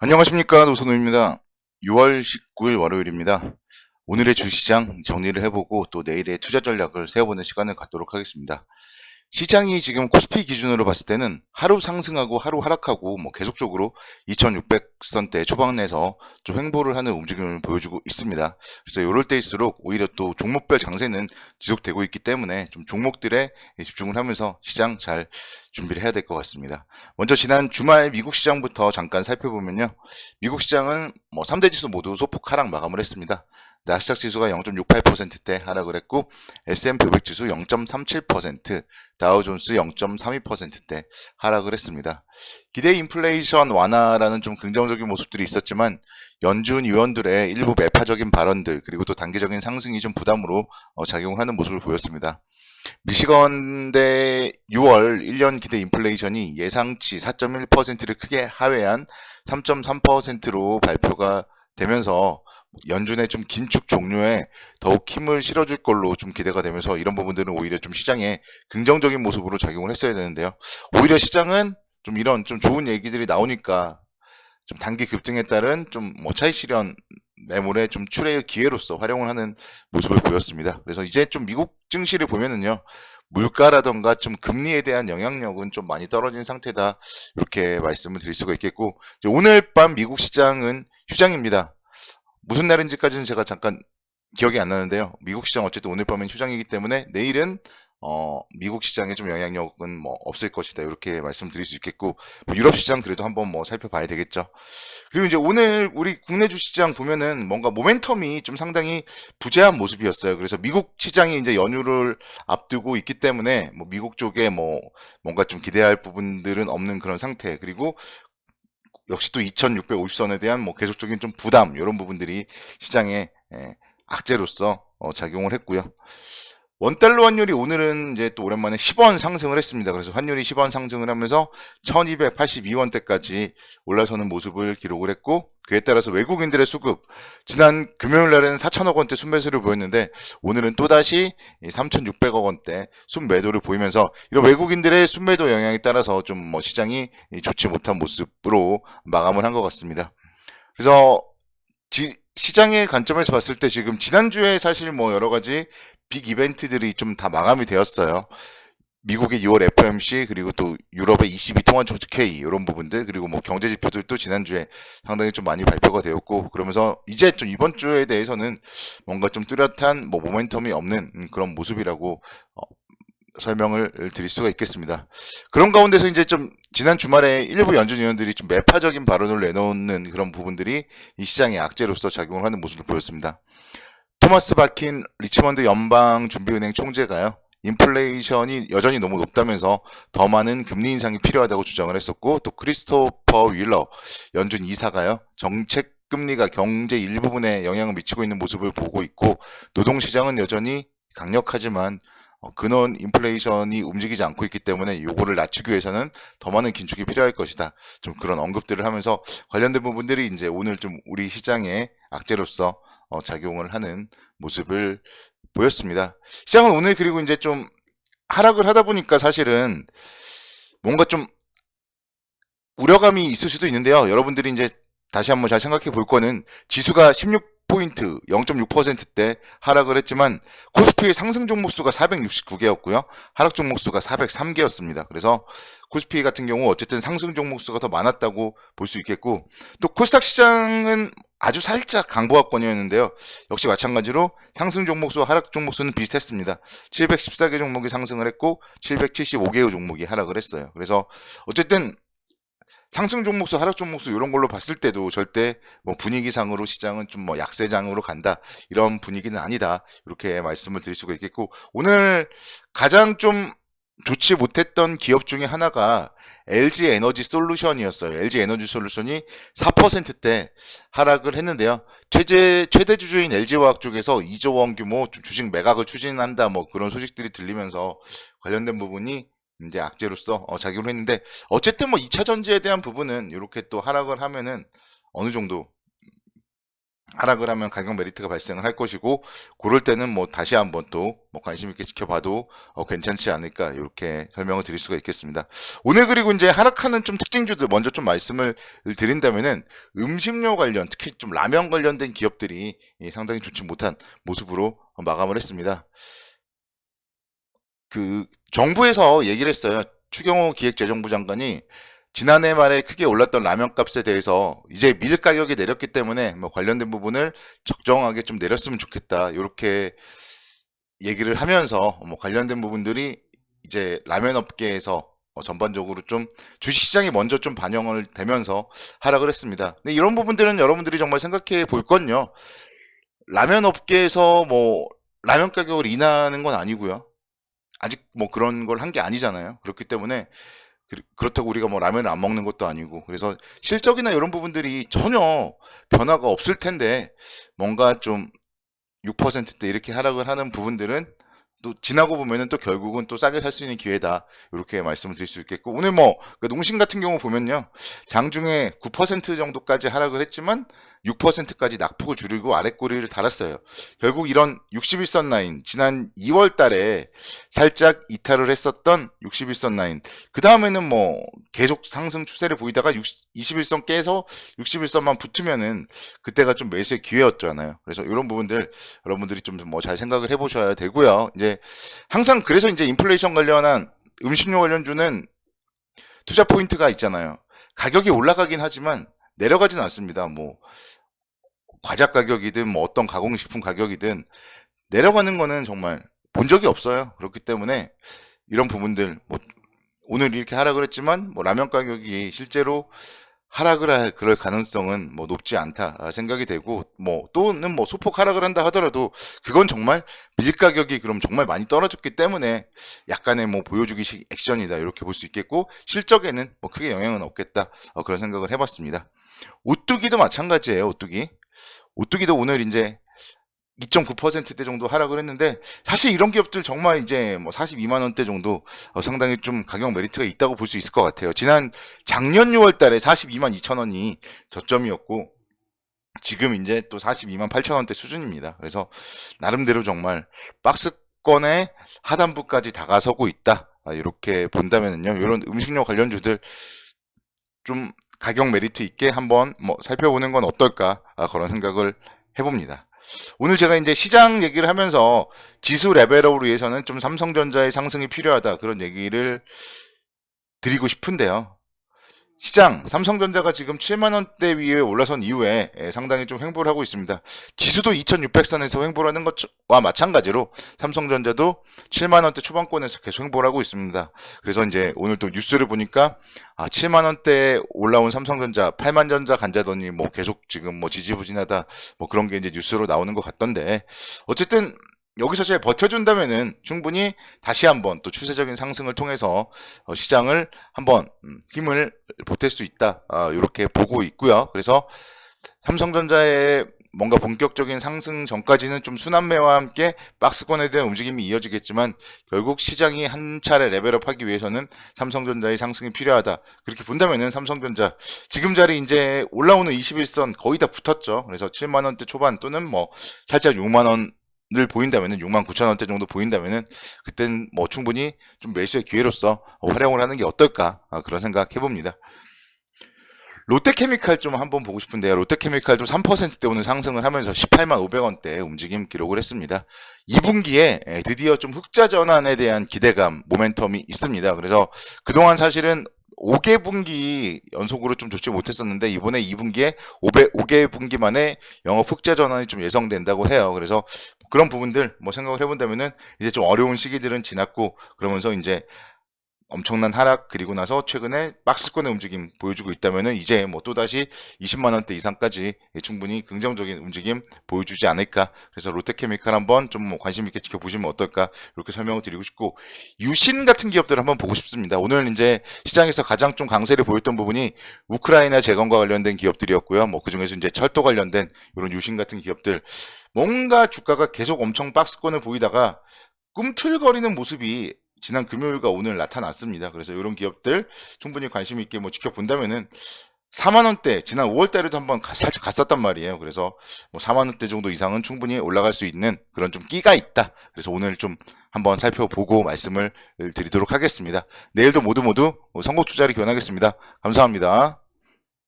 안녕하십니까 노선우입니다. 6월 19일 월요일입니다. 오늘의 주시장 정리를 해보고 또 내일의 투자 전략을 세워보는 시간을 갖도록 하겠습니다. 시장이 지금 코스피 기준으로 봤을 때는 하루 상승하고 하루 하락하고 뭐 계속적으로 2600선대 초반에서 좀 횡보를 하는 움직임을 보여주고 있습니다. 그래서 이럴 때일수록 오히려 또 종목별 장세는 지속되고 있기 때문에 좀 종목들에 집중을 하면서 시장 잘 준비를 해야 될 것 같습니다. 먼저 지난 주말 미국 시장부터 잠깐 살펴보면요. 미국 시장은 뭐 3대 지수 모두 소폭 하락 마감을 했습니다. 나스닥 지수가 0.68%대 하락을 했고 S&P 500 지수 0.37%, 다우존스 0.32%대 하락을 했습니다. 기대 인플레이션 완화라는 좀 긍정적인 모습들이 있었지만 연준 위원들의 일부 매파적인 발언들 그리고 또 단기적인 상승이 좀 부담으로 어, 작용을 하는 모습을 보였습니다. 미시건대 6월 1년 기대 인플레이션이 예상치 4.1%를 크게 하회한 3.3%로 발표가 되면서 연준의 좀 긴축 종료에 더욱 힘을 실어줄 걸로 좀 기대가 되면서 이런 부분들은 오히려 좀 시장에 긍정적인 모습으로 작용을 했어야 되는데요. 오히려 시장은 좀 이런 좀 좋은 얘기들이 나오니까 좀 단기 급등에 따른 좀 뭐 차익 실현 매물의 좀 출회의 기회로서 활용을 하는 모습을 보였습니다. 그래서 이제 좀 미국 증시를 보면은요. 물가라던가 좀 금리에 대한 영향력은 좀 많이 떨어진 상태다. 이렇게 말씀을 드릴 수가 있겠고 오늘 밤 미국 시장은 휴장입니다. 무슨 날인지까지는 제가 잠깐 기억이 안 나는데요. 미국 시장 어쨌든 오늘 밤엔 휴장이기 때문에 내일은 어, 미국 시장에 좀 영향력은 뭐 없을 것이다. 이렇게 말씀드릴 수 있겠고, 뭐 유럽 시장 그래도 한번 뭐 살펴봐야 되겠죠. 그리고 이제 오늘 우리 국내 주시장 보면은 뭔가 모멘텀이 좀 상당히 부재한 모습이었어요. 그래서 미국 시장이 이제 연휴를 앞두고 있기 때문에 뭐 미국 쪽에 뭐 뭔가 좀 기대할 부분들은 없는 그런 상태. 그리고 역시 또 2650선에 대한 뭐 계속적인 좀 부담 이런 부분들이 시장에 예, 악재로서 어, 작용을 했고요. 원달러 환율이 오늘은 이제 또 오랜만에 10원 상승을 했습니다. 그래서 환율이 10원 상승을 하면서 1282원대까지 올라서는 모습을 기록을 했고 그에 따라서 외국인들의 수급 지난 금요일 날은 4천억 원대 순매수를 보였는데 오늘은 또다시 3,600억 원대 순매도를 보이면서 이런 외국인들의 순매도 영향에 따라서 좀 뭐 시장이 좋지 못한 모습으로 마감을 한 것 같습니다. 그래서 지- 시장의 관점에서 봤을 때 지금 지난주에 사실 뭐 여러 가지 빅 이벤트들이 좀 다 마감이 되었어요. 미국의 6월 FOMC 그리고 또 유럽의 ECB 통화 정책 회의 이런 부분들 그리고 뭐 경제 지표들도 지난주에 상당히 좀 많이 발표가 되었고 그러면서 이제 좀 이번 주에 대해서는 뭔가 좀 뚜렷한 뭐 모멘텀이 없는 음, 그런 모습이라고 어, 설명을 드릴 수가 있겠습니다. 그런 가운데서 이제 좀 지난 주말에 일부 연준 위원들이 좀 매파적인 발언을 내놓는 그런 부분들이 이 시장의 악재로서 작용을 하는 모습을 보였습니다. 토마스 바킨 리치먼드 연방 준비은행 총재가요. 인플레이션이 여전히 너무 높다면서 더 많은 금리 인상이 필요하다고 주장을 했었고 또 크리스토퍼 윌러 연준 이사가요. 정책 금리가 경제 일부분에 영향을 미치고 있는 모습을 보고 있고 노동 시장은 여전히 강력하지만 어, 근원 인플레이션이 움직이지 않고 있기 때문에 요거를 낮추기 위해서는 더 많은 긴축이 필요할 것이다. 좀 그런 언급들을 하면서 관련된 부분들이 이제 오늘 좀 우리 시장의 악재로서 어, 작용을 하는 모습을 보였습니다. 시장은 오늘 그리고 이제 좀 하락을 하다 보니까 사실은 뭔가 좀 우려감이 있을 수도 있는데요. 여러분들이 이제 다시 한번 잘 생각해 볼 거는 지수가 16 포인트 0.6%대 하락을 했지만 코스피의 상승 종목 수가 469개였고요. 하락 종목 수가 403개였습니다. 그래서 코스피 같은 경우 어쨌든 상승 종목 수가 더 많았다고 볼 수 있겠고 또 코스닥 시장은 아주 살짝 강보합권이었는데요. 역시 마찬가지로 상승 종목 수, 하락 종목 수는 비슷했습니다. 714개 종목이 상승을 했고 775개의 종목이 하락을 했어요. 그래서 어쨌든 상승 종목수, 하락 종목수 이런 걸로 봤을 때도 절대 뭐 분위기상으로 시장은 좀 뭐 약세장으로 간다 이런 분위기는 아니다 이렇게 말씀을 드릴 수가 있겠고 오늘 가장 좀 좋지 못했던 기업 중에 하나가 LG 에너지 솔루션이었어요. LG 에너지 솔루션이 4%대 하락을 했는데요. 최대 최대 주주인 LG화학 쪽에서 2조 원 규모 좀 주식 매각을 추진한다 뭐 그런 소식들이 들리면서 관련된 부분이 이제 악재로서 어, 작용을 했는데 어쨌든 뭐 2차 전지에 대한 부분은 이렇게 또 하락을 하면은 어느 정도 하락을 하면 가격 메리트가 발생을 할 것이고 그럴 때는 뭐 다시 한번 또 뭐 관심 있게 지켜봐도 어, 괜찮지 않을까 이렇게 설명을 드릴 수가 있겠습니다. 오늘 그리고 이제 하락하는 좀 특징주들 먼저 좀 말씀을 드린다면은 음식료 관련 특히 좀 라면 관련된 기업들이 이 상당히 좋지 못한 모습으로 마감을 했습니다. 그 정부에서 얘기를 했어요. 추경호 기획재정부 장관이 지난해 말에 크게 올랐던 라면 값에 대해서 이제 밀 가격이 내렸기 때문에 뭐 관련된 부분을 적정하게 좀 내렸으면 좋겠다. 이렇게 얘기를 하면서 뭐 관련된 부분들이 이제 라면 업계에서 어, 전반적으로 좀 주식시장이 먼저 좀 반영을 되면서 하락을 했습니다. 근데 이런 부분들은 여러분들이 정말 생각해 볼 건요. 라면 업계에서 뭐 라면 가격을 인하하는 건 아니고요. 아직 뭐 그런 걸 한 게 아니잖아요. 그렇기 때문에 그- 그렇다고 우리가 뭐 라면을 안 먹는 것도 아니고. 그래서 실적이나 이런 부분들이 전혀 변화가 없을 텐데 뭔가 좀 6%대 이렇게 하락을 하는 부분들은 또 지나고 보면은 또 결국은 또 싸게 살 수 있는 기회다. 이렇게 말씀을 드릴 수 있겠고. 오늘 뭐그 농심 같은 경우 보면요. 장중에 9% 정도까지 하락을 했지만 6%까지 낙폭을 줄이고 아랫꼬리를 달았어요. 결국 이런 61선 라인 지난 2월 달에 살짝 이탈을 했었던 61선 라인 그 다음에는 뭐 계속 상승 추세를 보이다가 60, 21선 깨서 61선만 붙으면은 그때가 좀 매수의 기회였잖아요. 그래서 이런 부분들 여러분들이 좀 뭐 잘 생각을 해보셔야 되고요. 이제 항상 그래서 이제 인플레이션 관련한 음식료 관련주는 투자 포인트가 있잖아요. 가격이 올라가긴 하지만 내려가진 않습니다. 뭐 과자 가격이든 뭐 어떤 가공식품 가격이든 내려가는 거는 정말 본 적이 없어요. 그렇기 때문에 이런 부분들 뭐 오늘 이렇게 하락을 했지만 뭐 라면 가격이 실제로 하락을 할 그럴 가능성은 뭐 높지 않다 아, 생각이 되고 뭐 또는 뭐 소폭 하락을 한다 하더라도 그건 정말 밀 가격이 그럼 정말 많이 떨어졌기 때문에 약간의 뭐 보여주기식 액션이다 이렇게 볼 수 있겠고 실적에는 뭐 크게 영향은 없겠다 어, 그런 생각을 해봤습니다. 오뚜기도 마찬가지예요. 오뚜기 오뚜기도 오늘 이제 2.9%대 정도 하락을 했는데 사실 이런 기업들 정말 이제 뭐 42만 원대 정도 어, 상당히 좀 가격 메리트가 있다고 볼 수 있을 것 같아요. 지난 작년 6월 달에 42만 2천 원이 저점이었고 지금 이제 또 42만 8천 원대 수준입니다. 그래서 나름대로 정말 박스권의 하단부까지 다가서고 있다. 아, 이렇게 본다면은요. 이런 음식료 관련주들 좀 가격 메리트 있게 한번 뭐 살펴보는 건 어떨까 아, 그런 생각을 해봅니다. 오늘 제가 이제 시장 얘기를 하면서 지수 레벨업을 위해서는 좀 삼성전자의 상승이 필요하다 그런 얘기를 드리고 싶은데요. 시장 삼성전자가 지금 7만 원대 위에 올라선 이후에 예, 상당히 좀 횡보를 하고 있습니다. 지수도 2,600선에서 횡보를 하는 것과 마찬가지로 삼성전자도 7만 원대 초반권에서 계속 횡보를 하고 있습니다. 그래서 이제 오늘 또 뉴스를 보니까 아, 7만 원대 올라온 삼성전자 8만 전자 간자더니 뭐 계속 지금 뭐 지지부진하다 뭐 그런 게 이제 뉴스로 나오는 것 같던데 어쨌든 여기서 잘 버텨준다면은 충분히 다시 한번 또 추세적인 상승을 통해서 어, 시장을 한번 음, 힘을 보탤 수 있다 아, 이렇게 보고 있고요. 그래서 삼성전자의 뭔가 본격적인 상승 전까지는 좀 순환매와 함께 박스권에 대한 움직임이 이어지겠지만 결국 시장이 한 차례 레벨업하기 위해서는 삼성전자의 상승이 필요하다. 그렇게 본다면은 삼성전자 지금 자리 이제 올라오는 21선 거의 다 붙었죠. 그래서 7만 원대 초반 또는 뭐 살짝 6만 원 을 보인다면은 6만 9천 원대 정도 보인다면은 그땐 뭐 충분히 좀 매수의 기회로서 활용을 하는 게 어떨까 아, 그런 생각 해봅니다. 롯데케미칼 좀 한번 보고 싶은데요. 롯데케미칼도 3%대 오늘 상승을 하면서 18만 500원대 움직임 기록을 했습니다. 2분기에 드디어 좀 흑자 전환에 대한 기대감, 모멘텀이 있습니다. 그래서 그동안 사실은 5개 분기 연속으로 좀 좋지 못했었는데 이번에 2분기에 5개, 5개 분기 만에 영업 흑자 전환이 좀 예상된다고 해요. 그래서 그런 부분들 뭐 생각을 해본다면은 이제 좀 어려운 시기들은 지났고 그러면서 이제 엄청난 하락 그리고 나서 최근에 박스권의 움직임 보여주고 있다면은 이제 뭐 또다시 20만 원대 이상까지 충분히 긍정적인 움직임 보여주지 않을까. 그래서 롯데케미칼 한번 좀 뭐 관심 있게 지켜보시면 어떨까. 이렇게 설명을 드리고 싶고 유신 같은 기업들 한번 보고 싶습니다. 오늘 이제 시장에서 가장 좀 강세를 보였던 부분이 우크라이나 재건과 관련된 기업들이었고요. 뭐 그중에서 이제 철도 관련된 이런 유신 같은 기업들. 뭔가 주가가 계속 엄청 박스권을 보이다가 꿈틀거리는 모습이 지난 금요일과 오늘 나타났습니다. 그래서 이런 기업들 충분히 관심 있게 뭐 지켜본다면은 4만 원대 지난 5월 달에도 한번 가- 살짝 갔었단 말이에요. 그래서 뭐 4만 원대 정도 이상은 충분히 올라갈 수 있는 그런 좀 끼가 있다. 그래서 오늘 좀 한번 살펴보고 말씀을 드리도록 하겠습니다. 내일도 모두 모두 선거 투자를 기원하겠습니다. 감사합니다.